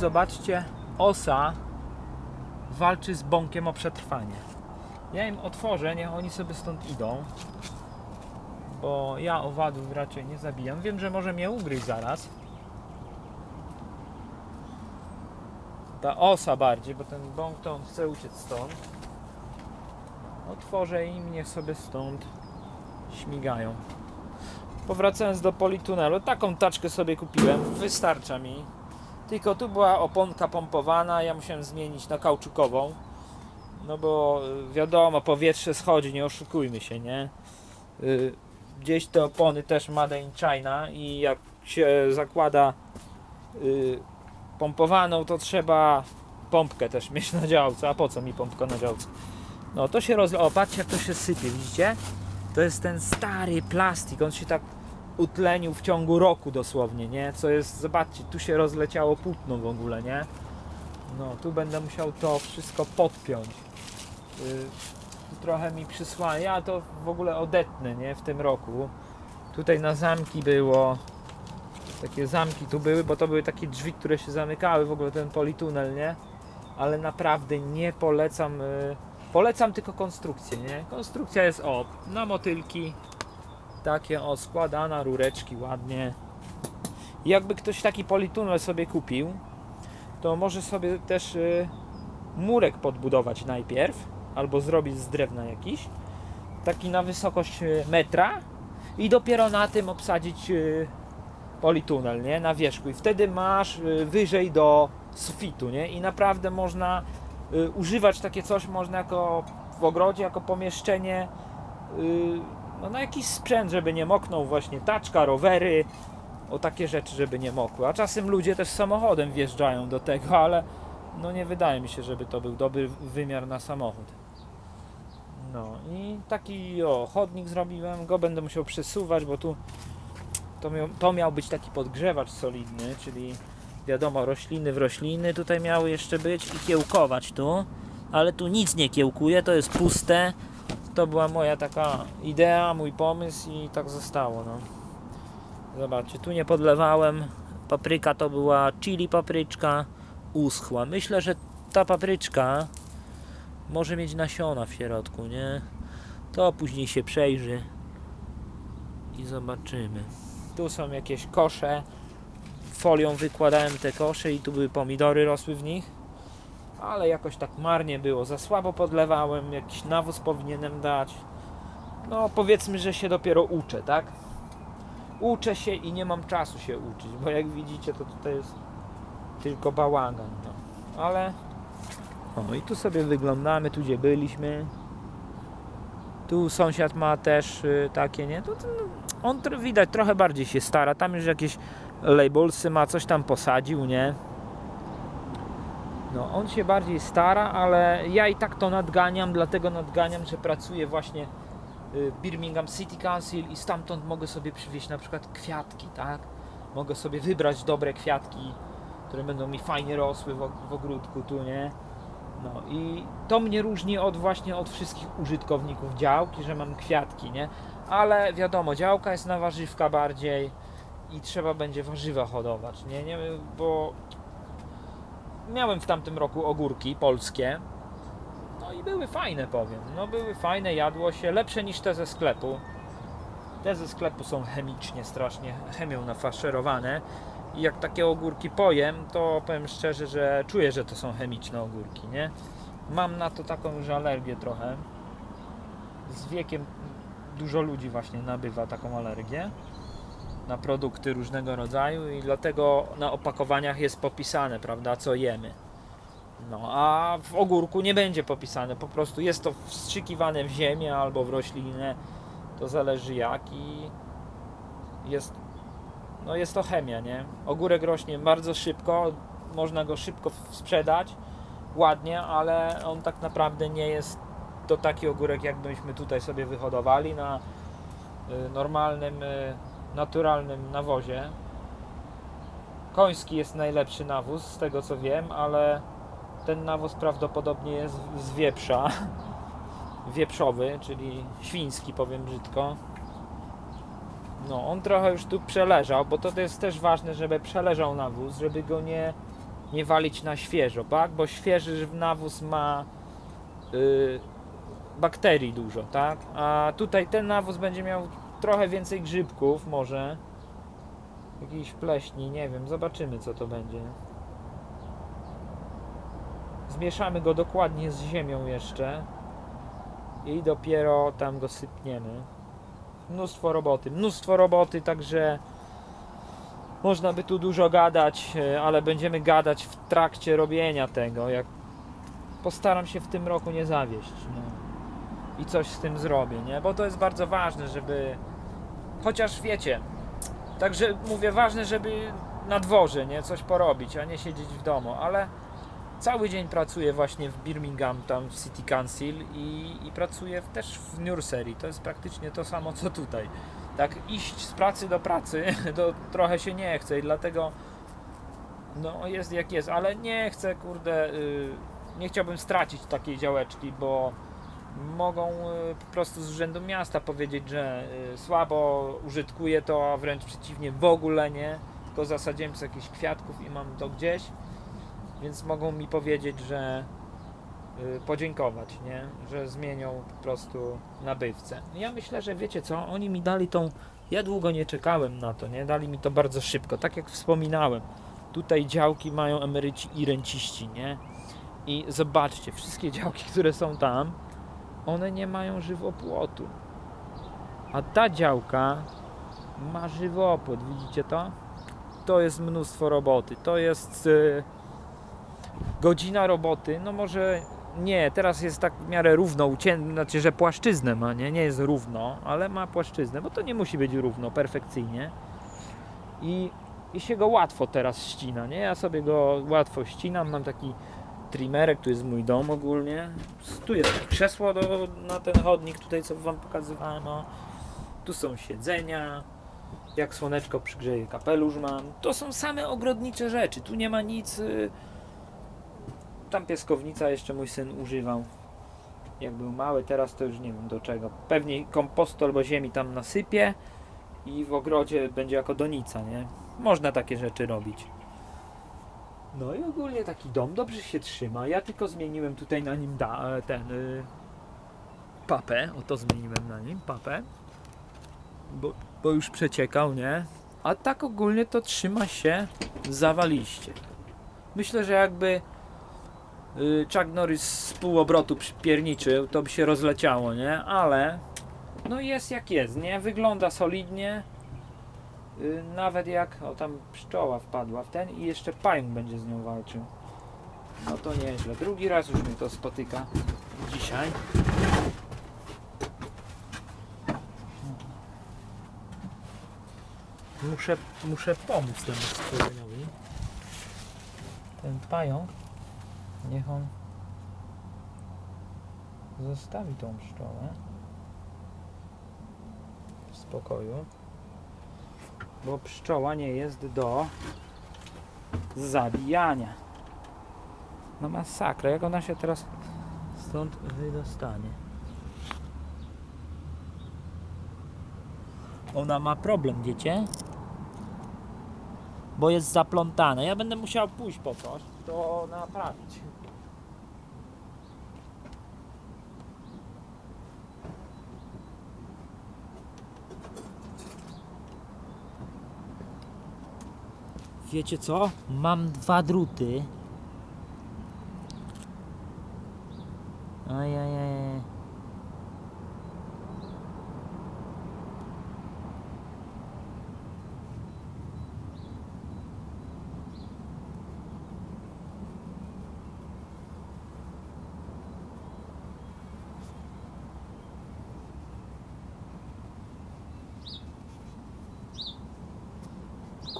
zobaczcie, osa walczy z bąkiem o przetrwanie. Ja im otworzę, niech oni sobie stąd idą. Bo ja owadów raczej nie zabijam. Wiem, że może mnie ugryźć zaraz. Ta osa bardziej, bo ten bąk to on chce uciec stąd. Otworzę im, niech sobie stąd śmigają. Powracając do politunelu, taką taczkę sobie kupiłem, wystarcza mi. Tylko tu była oponka pompowana, ja musiałem zmienić na kauczukową. No bo y, wiadomo, powietrze schodzi, nie oszukujmy się, nie? Y, Gdzieś te opony też Made in China i jak się zakłada y, pompowaną, to trzeba pompkę też mieć na działce. A po co mi pompka na działce? No to się rozle... O, patrzcie jak to się sypie, widzicie? To jest ten stary plastik, on się tak utlenił w ciągu roku dosłownie, nie? Co jest, zobaczcie, tu się rozleciało płótno w ogóle, nie? No, tu będę musiał to wszystko podpiąć. Tu trochę mi przysłania, ja to w ogóle odetnę, nie? W tym roku. Tutaj na zamki było, takie zamki tu były, bo to były takie drzwi, które się zamykały, w ogóle ten politunel, nie? Ale naprawdę nie polecam, yy, polecam tylko konstrukcję, nie? Konstrukcja jest o, na motylki, takie o składana, rureczki ładnie. Jakby ktoś taki politunel sobie kupił, to może sobie też y, murek podbudować najpierw, albo zrobić z drewna jakiś, taki na wysokość y, metra i dopiero na tym obsadzić y, politunel, nie, na wierzchu. I wtedy masz y, wyżej do sufitu, nie, i naprawdę można y, używać takie coś, można jako w ogrodzie, jako pomieszczenie y, no, na jakiś sprzęt, żeby nie moknął właśnie taczka, rowery, o takie rzeczy, żeby nie mokły. A czasem ludzie też samochodem wjeżdżają do tego, ale no nie wydaje mi się, żeby to był dobry wymiar na samochód. No i taki o, chodnik zrobiłem, go będę musiał przesuwać, bo tu to miał, to miał być taki podgrzewacz solidny, czyli wiadomo, rośliny w rośliny tutaj miały jeszcze być i kiełkować tu, ale tu nic nie kiełkuje, to jest puste, to była moja taka idea, mój pomysł i tak zostało. No. Zobaczcie, tu nie podlewałem. Papryka to była chili papryczka, uschła. Myślę, że ta papryczka może mieć nasiona w środku, nie? To później się przejrzy i zobaczymy. Tu są jakieś kosze. Folią wykładałem te kosze i tu były pomidory rosły w nich ale jakoś tak marnie było, za słabo podlewałem, jakiś nawóz powinienem dać. No powiedzmy, że się dopiero uczę, tak? Uczę się i nie mam czasu się uczyć, bo jak widzicie to tutaj jest tylko bałagan, no. Ale o i tu sobie wyglądamy, tu gdzie byliśmy. Tu sąsiad ma też y, takie, nie? To, to, no, on widać trochę bardziej się stara, tam już jakieś labelsy ma, coś tam posadził, nie? No, on się bardziej stara, ale ja i tak to nadganiam, dlatego nadganiam, że pracuję właśnie y, w Birmingham City Council i stamtąd mogę sobie przywieźć na przykład kwiatki, tak? Mogę sobie wybrać dobre kwiatki, które będą mi fajnie rosły w, og- w ogródku tu, nie? No i to mnie różni od właśnie od wszystkich użytkowników działki, że mam kwiatki, nie? Ale wiadomo, działka jest na warzywka bardziej i trzeba będzie warzywa hodować, nie? nie bo miałem w tamtym roku ogórki polskie. No i były fajne, powiem. No były fajne, jadło się, lepsze niż te ze sklepu. Te ze sklepu są chemicznie, strasznie chemią nafaszerowane. I jak takie ogórki pojem, to powiem szczerze, że czuję, że to są chemiczne ogórki, nie? Mam na to taką już alergię trochę. Z wiekiem dużo ludzi właśnie nabywa taką alergię na produkty różnego rodzaju i dlatego na opakowaniach jest popisane, prawda, co jemy. No, a w ogórku nie będzie popisane, po prostu jest to wstrzykiwane w ziemię albo w roślinę, to zależy jak i jest, no jest to chemia, nie? Ogórek rośnie bardzo szybko, można go szybko sprzedać, ładnie, ale on tak naprawdę nie jest to taki ogórek, jakbyśmy tutaj sobie wyhodowali na y, normalnym y, naturalnym nawozie. Koński jest najlepszy nawóz, z tego co wiem, ale ten nawóz prawdopodobnie jest z wieprza. Wieprzowy, czyli świński, powiem brzydko. No, on trochę już tu przeleżał, bo to jest też ważne, żeby przeleżał nawóz, żeby go nie nie walić na świeżo, tak? Bo świeży nawóz ma y, bakterii dużo, tak? A tutaj ten nawóz będzie miał trochę więcej grzybków, może. Jakiejś pleśni, nie wiem, zobaczymy co to będzie. Zmieszamy go dokładnie z ziemią jeszcze i dopiero tam go sypniemy. Mnóstwo roboty, mnóstwo roboty, także można by tu dużo gadać, e, ale będziemy gadać w trakcie robienia tego. Jak postaram się w tym roku nie zawieść. No. I coś z tym zrobię, nie? Bo to jest bardzo ważne, żeby. Chociaż wiecie, także mówię, ważne, żeby na dworze, nie? Coś porobić, a nie siedzieć w domu, ale cały dzień pracuję właśnie w Birmingham, tam w City Council i, i pracuję też w nursery. To jest praktycznie to samo co tutaj. Tak iść z pracy do pracy to trochę się nie chce i dlatego no jest jak jest, ale nie chcę kurde, y, nie chciałbym stracić takiej działeczki, bo mogą y, po prostu z urzędu miasta powiedzieć, że y, słabo użytkuję to, a wręcz przeciwnie, w ogóle nie, tylko zasadziłem sobie jakichś kwiatków i mam to gdzieś więc mogą mi powiedzieć, że y, podziękować, nie? Że zmienią po prostu nabywcę. Ja myślę, że wiecie co, oni mi dali tą. Ja długo nie czekałem na to, nie? Dali mi to bardzo szybko. Tak jak wspominałem, tutaj działki mają emeryci i renciści, nie? I zobaczcie, wszystkie działki, które są tam, one nie mają żywopłotu. A ta działka ma żywopłot, widzicie to? To jest mnóstwo roboty. To jest. y, godzina roboty, no może nie, teraz jest tak w miarę równo ucięte, znaczy, że płaszczyznę ma, nie? Nie jest równo, ale ma płaszczyznę, bo to nie musi być równo, perfekcyjnie. I, I się go łatwo teraz ścina, nie? Ja sobie go łatwo ścinam, mam taki trimerek, tu jest mój dom ogólnie. Tu jest krzesło do, na ten chodnik, tutaj co wam pokazywałem, o. Tu są siedzenia, jak słoneczko przygrzeje kapelusz mam. To są same ogrodnicze rzeczy, tu nie ma nic... y, tam pieskownica jeszcze mój syn używał. Jak był mały, teraz to już nie wiem do czego. Pewnie kompostu albo ziemi tam nasypie i w ogrodzie będzie jako donica, nie? Można takie rzeczy robić. No i ogólnie taki dom dobrze się trzyma. Ja tylko zmieniłem tutaj na nim da, ten y, papę. Oto zmieniłem na nim papę. Bo, bo już przeciekał, nie? A tak ogólnie to trzyma się zawaliście. Myślę, że jakby y, Chuck Norris z pół obrotu przypierniczył, to by się rozleciało, nie? Ale no jest jak jest, nie? Wygląda solidnie. Y, nawet jak, o tam pszczoła wpadła w ten i jeszcze pająk będzie z nią walczył. No to nieźle. Drugi raz już mnie to spotyka dzisiaj. Muszę, muszę pomóc temu stworzeniowi. Ten pająk Niech on zostawi tą pszczołę w spokoju, bo pszczoła nie jest do zabijania. No masakra, jak ona się teraz stąd wydostanie? Ona ma problem, wiecie? Bo jest zaplątane. Ja będę musiał pójść po coś, to naprawić. Wiecie co? Mam dwa druty. Ajajaj.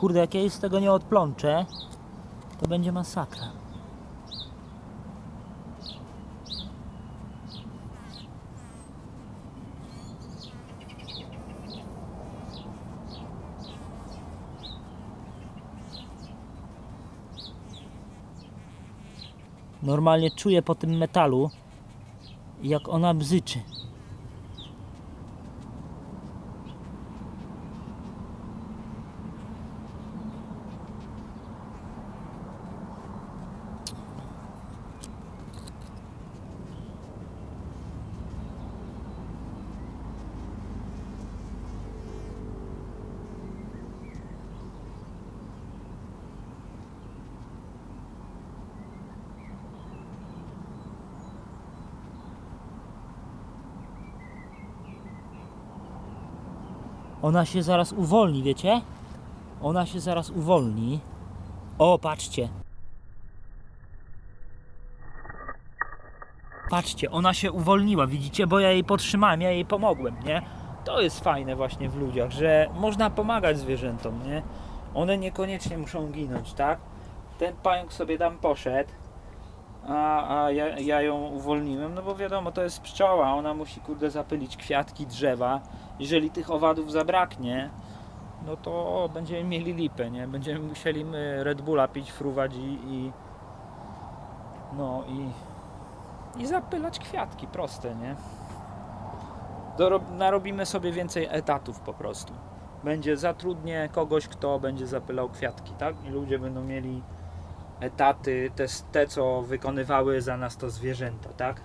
Kurde, jak ja z tego nie odplączę, to będzie masakra. Normalnie czuję po tym metalu, jak ona bzyczy. Ona się zaraz uwolni, wiecie? Ona się zaraz uwolni. O, patrzcie. Patrzcie, ona się uwolniła, widzicie? Bo ja jej podtrzymałem, ja jej pomogłem, nie? To jest fajne właśnie w ludziach, że można pomagać zwierzętom, nie? One niekoniecznie muszą ginąć, tak? Ten pająk sobie tam poszedł, a, a ja, ja ją uwolniłem, no bo wiadomo, to jest pszczoła, ona musi kurde zapylić kwiatki, drzewa. Jeżeli tych owadów zabraknie, no to będziemy mieli lipę, nie? Będziemy musieli my Red Bulla pić, fruwać i, i no i, i zapylać kwiatki, proste, nie? Dorob, narobimy sobie więcej etatów po prostu. Będzie zatrudnię kogoś, kto będzie zapylał kwiatki, tak? I ludzie będą mieli etaty, te, te co wykonywały za nas to zwierzęta, tak?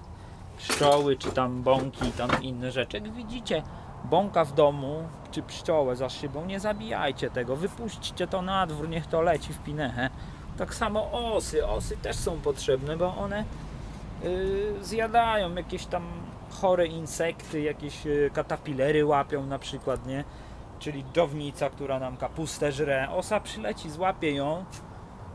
Pszczoły, czy tam bąki, tam inne rzeczy. Jak widzicie, bąka w domu, czy pszczołę za szybą, nie zabijajcie tego, wypuśćcie to na dwór, niech to leci w pinechę. Tak samo osy, osy też są potrzebne, bo one yy, zjadają jakieś tam chore insekty, jakieś yy, katapilery łapią na przykład, nie? Czyli dżownica, która nam kapustę żre. Osa przyleci, złapie ją,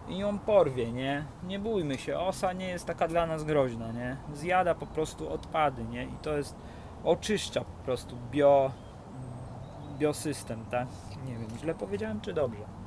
i ją porwie, nie? Nie bójmy się, osa nie jest taka dla nas groźna, nie? Zjada po prostu odpady, nie? I to jest, oczyszcza po prostu bio, biosystem, tak? Nie wiem, źle powiedziałem czy dobrze?